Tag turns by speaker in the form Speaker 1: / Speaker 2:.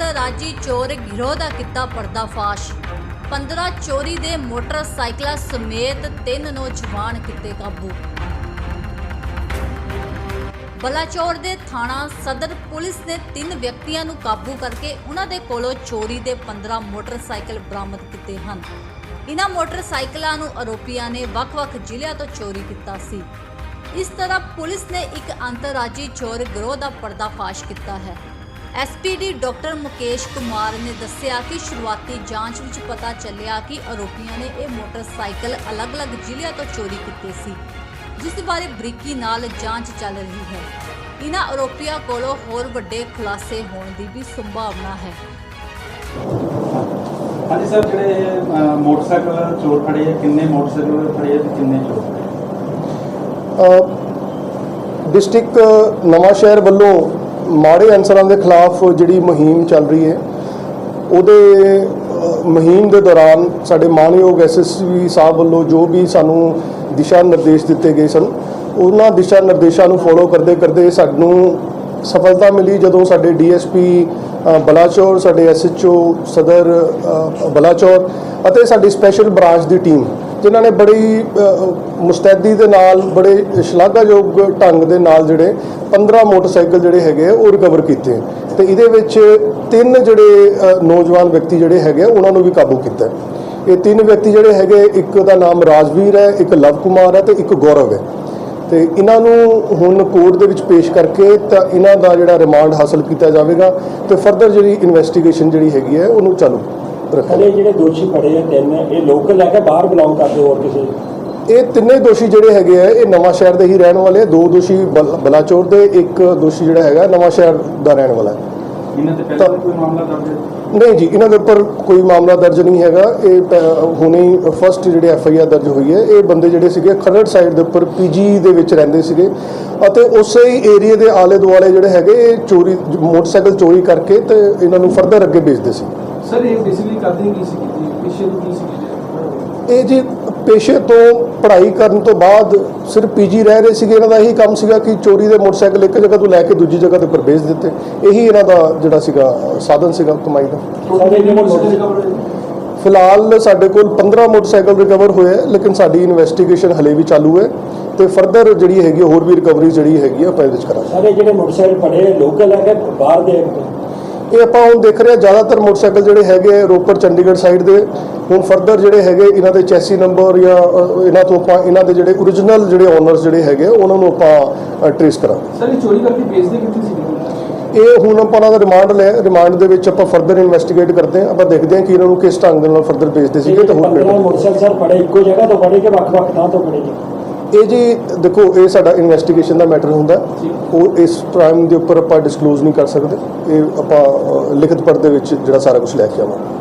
Speaker 1: ਅੰਤਰਰਾਜੀ ਚੋਰ ਗਿਰੋਹ ਦਾ ਕੀਤਾ ਪਰਦਾਫਾਸ਼। 15 ਚੋਰੀ ਦੇ ਮੋਟਰਸਾਈਕਲਾਂ ਸਮੇਤ ਤਿੰਨ ਨੌਜਵਾਨ ਕੀਤੇ ਕਾਬੂ। ਬਲਾਚੌਰ ਦੇ ਥਾਣਾ ਸਦਰ ਪੁਲਿਸ ਨੇ ਤਿੰਨ ਵਿਅਕਤੀਆਂ ਨੂੰ ਕਾਬੂ ਕਰਕੇ ਉਹਨਾਂ ਦੇ ਕੋਲੋਂ ਚੋਰੀ ਦੇ 15 ਮੋਟਰਸਾਈਕਲ ਬਰਾਮਦ ਕੀਤੇ ਹਨ। ਇਹਨਾਂ ਮੋਟਰਸਾਈਕਲਾਂ ਨੂੰ ਆਰੋਪੀਆਂ ਨੇ ਵੱਖ-ਵੱਖ ਜ਼ਿਲ੍ਹਿਆਂ ਤੋਂ ਚੋਰੀ ਕੀਤਾ ਸੀ। ਇਸ ਤਰ੍ਹਾਂ ਪੁਲਿਸ ਨੇ ਇੱਕ ਅੰਤਰਰਾਜੀ ਚੋਰ ਗਰੋਹ ਦਾ ਪਰਦਾਫਾਸ਼ ਕੀਤਾ ਹੈ। ਐਸਪੀਡੀ ਡਾਕਟਰ ਮੁਕੇਸ਼ ਕੁਮਾਰ ਨੇ ਦੱਸਿਆ ਕਿ ਸ਼ੁਰੂਆਤੀ ਜਾਂਚ ਵਿੱਚ ਪਤਾ ਚੱਲਿਆ ਕਿ ਆਰੋਪੀਆਂ ਨੇ ਇਹ ਮੋਟਰਸਾਈਕਲ ਅਲੱਗ-ਅਲੱਗ ਜ਼ਿਲ੍ਹਿਆਂ ਤੋਂ ਚੋਰੀ ਕੀਤੇ ਸੀ ਜਿਸ ਬਾਰੇ ਬਰੀਕੀ ਨਾਲ ਜਾਂਚ ਚੱਲ ਰਹੀ ਹੈ ਇਨ੍ਹਾਂ ਆਰੋਪੀਆਂ ਕੋਲੋਂ ਹੋਰ ਵੱਡੇ ਖੁਲਾਸੇ ਹੋਣ ਦੀ ਵੀ ਸੰਭਾਵਨਾ ਹੈ
Speaker 2: ਹਾਂਜੀ ਸਰ ਜਿਹੜੇ ਮੋਟਰਸਾਈਕਲ ਚੋਰ ਫੜੇ ਆ ਕਿੰਨੇ ਮੋਟਰਸਾਈਕਲ ਫੜੇ ਆ ਤੇ ਕਿੰਨੇ ਚੋਰ?
Speaker 3: ਡਿਸਟ੍ਰਿਕਟ ਨਵਾਂ ਸ਼ਹਿਰ ਵੱਲੋਂ ਮਾੜੇ ਅਨਸਰਾਂ ਦੇ ਖਿਲਾਫ ਜਿਹੜੀ ਮੁਹਿੰਮ ਚੱਲ ਰਹੀ ਹੈ, ਉਹਦੇ ਮੁਹਿੰਮ ਦੇ ਦੌਰਾਨ ਸਾਡੇ ਮਾਨਯੋਗ ਐਸਐਸਪੀ ਸਾਹਿਬ ਵੱਲੋਂ ਜੋ ਵੀ ਸਾਨੂੰ ਦਿਸ਼ਾ ਨਿਰਦੇਸ਼ ਦਿੱਤੇ ਗਏ ਸਨ, ਉਹਨਾਂ ਦਿਸ਼ਾ ਨਿਰਦੇਸ਼ਾਂ ਨੂੰ ਫੋਲੋ ਕਰਦੇ ਕਰਦੇ ਸਾਨੂੰ ਸਫਲਤਾ ਮਿਲੀ ਜਦੋਂ ਸਾਡੇ ਡੀਐਸਪੀ ਬਲਾਚੌਰ, ਸਾਡੇ ਐਸਐਚਓ ਸਦਰ ਬਲਾਚੌਰ ਅਤੇ ਸਾਡੀ ਸਪੈਸ਼ਲ ਬ੍ਰਾਂਚ ਦੀ ਟੀਮ, ਜਿਨ੍ਹਾਂ ਨੇ ਬੜੀ ਮੁਸਤੈਦੀ ਦੇ ਨਾਲ, ਬੜੇ ਸ਼ਲਾਘਾਯੋਗ ਢੰਗ ਦੇ ਨਾਲ ਜਿਹੜੇ 15 ਮੋਟਰਸਾਈਕਲ ਜਿਹੜੇ ਹੈਗੇ ਆ, ਉਹ ਰਿਕਵਰ ਕੀਤੇ ਤੇ ਇਹਦੇ ਵਿੱਚ ਤਿੰਨ ਜਿਹੜੇ ਨੌਜਵਾਨ ਵਿਅਕਤੀ ਜਿਹੜੇ ਹੈਗੇ ਆ, ਉਹਨਾਂ ਨੂੰ ਵੀ ਕਾਬੂ ਕੀਤਾ ਇਹ ਤਿੰਨ ਵਿਅਕਤੀ ਜਿਹੜੇ ਹੈਗੇ ਇੱਕ ਦਾ ਨਾਮ ਰਾਜਵੀਰ ਹੈ ਇੱਕ ਲਵ ਕੁਮਾਰ ਹੈ ਤੇ ਇੱਕ ਗੌਰਵ ਹੈ। ਤੇ ਇਹਨਾਂ ਨੂੰ ਹੁਣ ਕੋਰਟ ਦੇ ਵਿੱਚ ਪੇਸ਼ ਕਰਕੇ ਤਾਂ ਇਹਨਾਂ ਦਾ ਜਿਹੜਾ ਰਿਮਾਂਡ ਹਾਸਲ ਕੀਤਾ ਜਾਵੇਗਾ ਤੇ ਫਰਦਰ ਜਿਹੜੀ ਇਨਵੈਸਟੀਗੇਸ਼ਨ ਜਿਹੜੀ ਹੈਗੀ ਹੈ ਉਹਨੂੰ ਚਾਲੂ ਰੱਖਾਂਗੇ
Speaker 4: ਜਿਹੜੇ ਦੋਸ਼ੀ ਫੜੇ ਆ ਤਿੰਨ ਇਹ ਲੋਕਲ ਹੈ ਕਿ ਬਾਹਰ ਬਿਲੋਂਗ ਕਰਦੇ ਹੋਰ ਕਿਸੇ?
Speaker 3: ਇਹ ਤਿੰਨੇ ਦੋਸ਼ੀ ਜਿਹੜੇ ਹੈਗੇ ਆ ਇਹ ਨਵਾਂ ਸ਼ਹਿਰ ਦੇ ਹੀ ਰਹਿਣ ਵਾਲੇ ਆ। ਦੋ ਦੋਸ਼ੀ ਬਲ- ਬਲਾਚੌਰ ਦੇ ਇੱਕ ਦੋਸ਼ੀ ਜਿਹੜਾ ਹੈਗਾ ਨਵਾਂ ਸ਼ਹਿਰ ਦਾ ਰਹਿਣ ਵਾਲਾ। ਹੈ
Speaker 2: ਇਹਨਾਂ ਤੇ ਪਹਿਲਾਂ ਕੋਈ ਮਾਮਲਾ ਦਰਜ
Speaker 3: ਨਹੀਂ ਜੀ ਇਹਨਾਂ ਦੇ ਉੱਪਰ ਕੋਈ ਮਾਮਲਾ ਦਰਜ ਨਹੀਂ ਹੈਗਾ। ਇਹ ਹੁਣੇ ਫਸਟ ਜਿਹੜੇ ਐਫ ਆਈ ਆਰ ਦਰਜ ਹੋਈ ਹੈ ਇਹ ਬੰਦੇ ਜਿਹੜੇ ਸੀਗੇ ਖਰੜ ਸਾਈਡ ਦੇ ਉੱਪਰ ਪੀਜੀ ਦੇ ਵਿੱਚ ਰਹਿੰਦੇ ਸੀਗੇ। ਅਤੇ ਉਸੇ ਹੀ ਏਰੀਆ ਦੇ ਆਲੇ ਦੁਆਲੇ ਜਿਹੜੇ ਹੈਗੇ ਇਹ ਚੋਰੀ ਮੋਟਰਸਾਈਕਲ ਚੋਰੀ ਕਰਕੇ ਤੇ ਇਹਨਾਂ ਨੂੰ ਫਰਦਰ ਅੱਗੇ ਵੇਚਦੇ ਸੀ।
Speaker 5: ਸਰ ਇਹ ਬੇਸਿਕਲੀ ਕਰਦੇ ਕੀ ਸੀ? ਪਿੱਛੇ ਨੂੰ ਕੀ ਸੀ?
Speaker 3: ਇਹ ਜੀ ਪੇਸ਼ੇ ਤੋਂ ਪੜ੍ਹਾਈ ਕਰਨ ਤੋਂ ਬਾਅਦ ਸਿਰਫ ਪੀਜੀ ਰਹਿ ਰਹੇ ਸੀਗੇ ਇਹਨਾਂ ਦਾ ਇਹੀ ਕੰਮ ਸੀਗਾ ਕਿ ਚੋਰੀ ਦੇ ਮੋਟਰਸਾਈਕਲ ਇੱਕ ਜਗ੍ਹਾ ਤੋਂ ਲੈ ਕੇ ਦੂਜੀ ਜਗ੍ਹਾ ਦੇ ਉੱਪਰ ਵੇਚ ਦਿੱਤੇ। ਇਹੀ ਇਹਨਾਂ ਦਾ ਜਿਹੜਾ ਸੀਗਾ ਸਾਧਨ ਸੀਗਾ ਕਮਾਈ ਦਾ। ਫਿਲਹਾਲ ਸਾਡੇ ਕੋਲ 15 ਮੋਟਰਸਾਈਕਲ ਰਿਕਵਰ ਹੋਏ ਹੈ ਲੇਕਿਨ ਸਾਡੀ ਇਨਵੈਸਟੀਗੇਸ਼ਨ ਹਲੇ ਵੀ ਚਾਲੂ ਹੈ ਤੇ ਫਰਦਰ ਜਿਹੜੀ ਹੈਗੀ ਹੋਰ ਵੀ ਰਿਕਵਰੀ ਜਿਹੜੀ ਹੈਗੀ ਆਪਾਂ ਇਹਦੇ ਵਿੱਚ ਕਰਾਂਗੇ।
Speaker 4: ਸਾਰੇ ਜਿਹੜੇ ਮੋਟਰਸਾਈਕਲ ਫੜੇ ਲੋਕਲ ਹੈ ਕਿ ਬਾਹਰ ਦੇ
Speaker 3: ਇਹ ਆਪਾਂ ਹੁਣ ਦੇਖ ਰਹੇ ਹਾਂ ਜ਼ਿਆਦਾਤਰ ਮੋਟਰਸਾਈਕਲ ਜਿਹੜੇ ਹੈਗੇ ਆ, ਰੋਪੜ ਚੰਡੀਗੜ੍ਹ ਸਾਈਡ ਦੇ ਹੁਣ ਫਰਦਰ ਜਿਹੜੇ ਹੈਗੇ ਇਹਨਾਂ ਦੇ ਚੈਸੀ ਨੰਬਰ ਜਾਂ ਇਹਨਾਂ ਤੋਂ ਆਪਾਂ ਇਹਨਾਂ ਦੇ ਜਿਹੜੇ origignal ਜਿਹੜੇ ਓਨਰਸ ਜਿਹੜੇ ਹੈਗੇ ਉਹਨਾਂ ਨੂੰ ਆਪਾਂ ਟ੍ਰੇਸ ਕਰਾਂਗੇ।
Speaker 5: ਸਰ ਇਹ ਚੋਰੀ ਕਰਕੇ ਵੇਚਦੇ ਕਿੱਥੇ ਸੀ?
Speaker 3: ਇਹ ਹੁਣ ਆਪਾਂ ਉਹਨਾਂ ਦਾ ਰਿਮਾਂਡ ਲੈ ਰਿਮਾਂਡ ਦੇ ਵਿੱਚ ਆਪਾਂ ਫਰਦਰ ਇਨਵੈਸਟੀਗੇਟ ਕਰਦੇ ਹਾਂ। ਆਪਾਂ ਦੇਖਦੇ ਹਾਂ ਕਿ ਇਹਨਾਂ ਨੂੰ ਕਿਸ ਢੰਗ ਦੇ ਨਾਲ ਫਰਦਰ ਭੇਜਦੇ ਸੀਗੇ ਤੇ ਹੋਰ
Speaker 4: 15
Speaker 3: later-
Speaker 4: ਮੋਟਰਸਾਈਕਲ ਸਰ ਫੜੇ ਇੱਕੋ ਜਗ੍ਹਾ ਤੋਂ ਫੜੇ ਕਿ ਵੱਖ-ਵੱਖ ਥਾਂ ਤੋਂ ਜੀ?
Speaker 3: ਇਹ ਜੀ ਦੇਖੋ ਇਹ ਸਾਡਾ ਇਨਵੈਸਟੀਗੇਸ਼ਨ ਦਾ ਮੈਟਰ ਹੁੰਦਾ। ਉਹ ਇਸ ਟਾਈਮ ਦੇ ਉੱਪਰ ਆਪਾਂ ਡਿਸਕਲੋਜ਼ ਨਹੀਂ ਕਰ ਸਕਦੇ। ਇਹ ਆਪਾਂ ਲਿਖਤ ਪੜ੍ਹ ਦੇ ਵਿੱਚ ਜਿਹੜਾ ਸਾਰਾ ਕੁਝ ਲੈ ਕੇ ਆਵਾਂਗੇ।